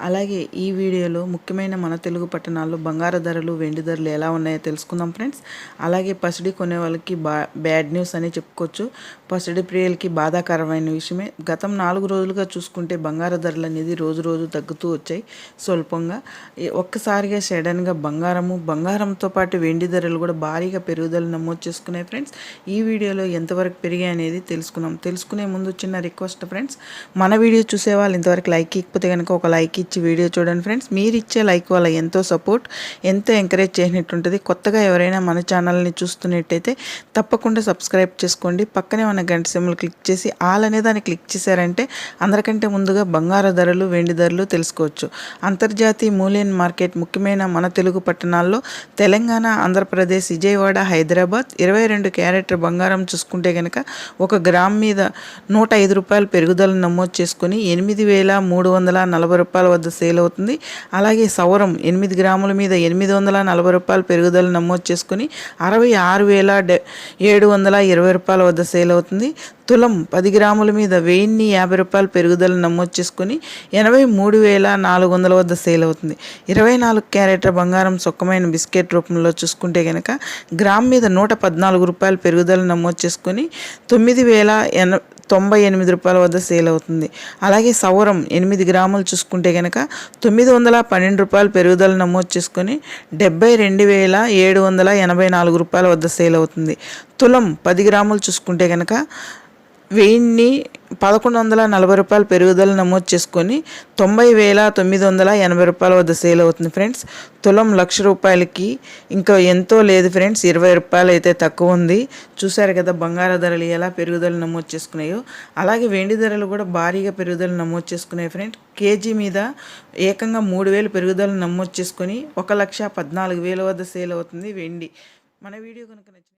అలాగే ఈ వీడియోలో ముఖ్యమైన మన తెలుగు పట్టణాల్లో బంగారు ధరలు వెండి ధరలు ఎలా ఉన్నాయో తెలుసుకుందాం ఫ్రెండ్స్. అలాగే పసిడి కొనే వాళ్ళకి బా బ్యాడ్ న్యూస్ అని చెప్పుకోవచ్చు. పసిడి ప్రియులకి బాధాకరమైన విషయమే. గతం నాలుగు రోజులుగా చూసుకుంటే బంగారు ధరలు అనేది రోజు రోజు తగ్గుతూ వచ్చాయి స్వల్పంగా. ఒక్కసారిగా సడన్గా బంగారము బంగారంతో పాటు వెండి ధరలు కూడా భారీగా పెరుగుదల నమోదు చేసుకున్నాయి ఫ్రెండ్స్. ఈ వీడియోలో ఎంతవరకు పెరిగాయి అనేది తెలుసుకున్నాం. తెలుసుకునే ముందు చిన్న రిక్వెస్ట్ ఫ్రెండ్స్. మన వీడియో చూసే వాళ్ళు ఇంతవరకు లైక్ ఇకపోతే కనుక ఒక లైక్ ఇచ్చి వీడియో చూడండి ఫ్రెండ్స్. మీరు ఇచ్చే లైక్ వల్ల ఎంతో సపోర్ట్ ఎంతో ఎంకరేజ్ చేసినట్టుంటుంది కొత్తగా ఎవరైనా మన ఛానల్ని చూస్తున్నట్టయితే తప్పకుండా సబ్స్క్రైబ్ చేసుకోండి. పక్కనే ఉన్న గంట సిమ్లు క్లిక్ చేసి ఆల్ అనే దాన్ని క్లిక్ చేశారంటే అందరికంటే ముందుగా బంగారు ధరలు వెండి ధరలు తెలుసుకోవచ్చు. అంతర్జాతీయ మూల్యం మార్కెట్ ముఖ్యమైన మన తెలుగు పట్టణాల్లో తెలంగాణ ఆంధ్రప్రదేశ్ విజయవాడ హైదరాబాద్ ఇరవై రెండు క్యారెట్ బంగారం చూసుకుంటే కనుక ఒక గ్రామ్ మీద నూట ఐదు రూపాయలు పెరుగుదల నమోదు చేసుకుని ఎనిమిది వేల మూడు వందల నలభై రూపాయల వద్ద సేల్ అవుతుంది. అలాగే సౌరం ఎనిమిది గ్రాముల మీద ఎనిమిది వందల నలభై రూపాయలు పెరుగుదల నమోదు చేసుకుని అరవై ఆరు వేల ఏడు వందల ఇరవై రూపాయల వద్ద సేల్ అవుతుంది. తులం పది గ్రాముల మీద వెయ్యిన్ని యాభై రూపాయలు పెరుగుదల నమోదు చేసుకుని ఎనభై మూడు వేల నాలుగు వందల వద్ద సేల్ అవుతుంది. ఇరవై నాలుగు క్యారెట్ల బంగారం సుఖమైన బిస్కెట్ రూపంలో చూసుకుంటే కనుక గ్రామ్ మీద నూట పద్నాలుగు రూపాయలు పెరుగుదల నమోదు చేసుకుని తొమ్మిది వేల ఎన తొంభై ఎనిమిది రూపాయల వద్ద సేల్ అవుతుంది. అలాగే సౌరం ఎనిమిది గ్రాములు చూసుకుంటే కనుక తొమ్మిది వందల పన్నెండు రూపాయలు పెరుగుదల నమోదు చేసుకొని డెబ్బై రెండు వేల ఏడు వందల ఎనభై నాలుగు రూపాయల వద్ద సేల్ అవుతుంది. తులం పది గ్రాములు చూసుకుంటే కనుక వెయ్యిన్ని పదకొండు వందల నలభై రూపాయలు పెరుగుదల నమోదు చేసుకొని తొంభై వేల తొమ్మిది వందల ఎనభై రూపాయల వద్ద సేల్ అవుతుంది ఫ్రెండ్స్. తులం లక్ష రూపాయలకి ఇంకా ఎంతో లేదు ఫ్రెండ్స్. ఇరవై రూపాయలు అయితే తక్కువ ఉంది. చూసారు కదా బంగార ధరలు ఎలా పెరుగుదల నమోదు చేసుకున్నాయో. అలాగే వెండి ధరలు కూడా భారీగా పెరుగుదల నమోదు చేసుకున్నాయి ఫ్రెండ్స్. కేజీ మీద ఏకంగా మూడు వేలు పెరుగుదల నమోదు చేసుకొని ఒక లక్ష పద్నాలుగు వేల వద్ద సేల్ అవుతుంది వెండి. మన వీడియో కనుక నచ్చింది